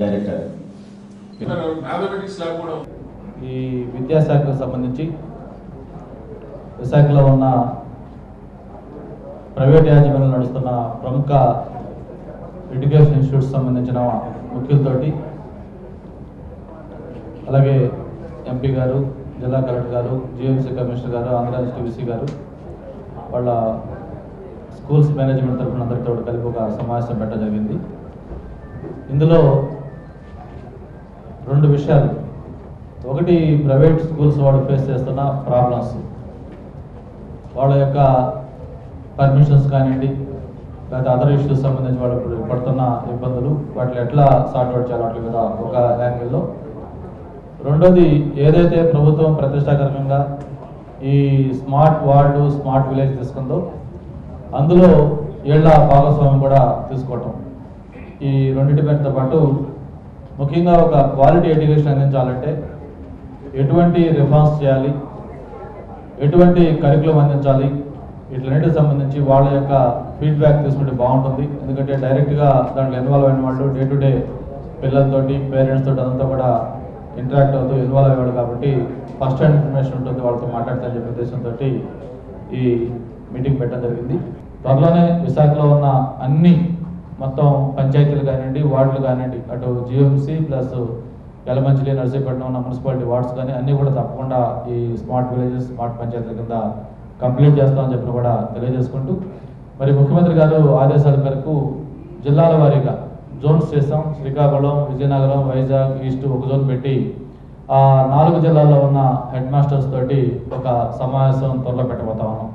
Director ఈ విద్యాశాఖకు సంబంధించి విశాఖలో ఉన్న ప్రైవేట్ యాజమాన్యం నడుస్తున్న ప్రముఖ ఎడ్యుకేషన్ ఇన్స్టిట్యూట్స్ సంబంధించిన ముఖ్యులతోటి అలాగే ఎంపీ గారు జిల్లా కలెక్టర్ గారు జిఎంసీ కమిషనర్ గారు ఆంధ్ర ఎస్టీబీసీ గారు వాళ్ళ స్కూల్స్ మేనేజ్మెంట్ తరఫున అందరితో కలిపి ఒక సమావేశం పెట్టడం జరిగింది. ఇందులో రెండు విషయాలు. ఒకటి ప్రైవేట్ స్కూల్స్ వాళ్ళు ఫేస్ చేస్తున్న ప్రాబ్లమ్స్. వాళ్ళ యొక్క పర్మిషన్స్ కానివ్వండి లేదా అదర్ ఇష్యూస్ సంబంధించి వాళ్ళు పడుతున్న ఇబ్బందులు వాటిని ఎట్లా సార్ట్ అవుట్ చేయాలి వాటి మీద ఒక యాంగిల్లో. రెండోది ఏదైతే ప్రభుత్వం ప్రతిష్టాకరంగా ఈ స్మార్ట్ వార్డు స్మార్ట్ విలేజ్ తీసుకుందో అందులో ఏళ్ళ భాగస్వామ్యం కూడా తీసుకోవటం. ఈ రెండింటి పేరుతో పాటు ముఖ్యంగా ఒక క్వాలిటీ ఎడ్యుకేషన్ అందించాలంటే ఎటువంటి రిఫార్మ్స్ చేయాలి ఎటువంటి కరికులం అందించాలి వీటిలన్నిటికి సంబంధించి వాళ్ళ యొక్క ఫీడ్బ్యాక్ తీసుకుంటే బాగుంటుంది. ఎందుకంటే డైరెక్ట్గా దాంట్లో ఇన్వాల్వ్ అయిన వాళ్ళు డే టు డే పిల్లలతోటి పేరెంట్స్ తోటి అదంతా కూడా ఇంటరాక్ట్ అవుతూ ఇన్వాల్వ్ అయ్యాడు కాబట్టి ఫస్ట్ హ్యాండ్ ఇన్ఫర్మేషన్ ఉంటుంది వాళ్ళతో మాట్లాడతాను చెప్పే ఉద్దేశంతో ఈ మీటింగ్ పెట్టడం జరిగింది. త్వరలోనే విశాఖలో ఉన్న అన్ని మొత్తం పంచాయతీలు కానివ్వండి వార్డులు కానివ్వండి అటు జిఎంసీ ప్లస్ యలమంచిలి నర్సీపట్నం ఉన్న మున్సిపాలిటీ వార్డ్స్ కానీ అన్నీ కూడా తప్పకుండా ఈ స్మార్ట్ విలేజెస్ స్మార్ట్ పంచాయతీల కింద కంప్లీట్ చేస్తామని చెప్పి కూడా తెలియజేసుకుంటూ మరి ముఖ్యమంత్రి గారు ఆదేశాల మేరకు జిల్లాల వారీగా జోన్స్ చేస్తాం. శ్రీకాకుళం విజయనగరం వైజాగ్ ఈస్ట్ ఒక జోన్ పెట్టి నాలుగు జిల్లాల్లో ఉన్న హెడ్ మాస్టర్స్ తోటి ఒక సమావేశం త్వరలో పెట్టబోతా ఉన్నాం.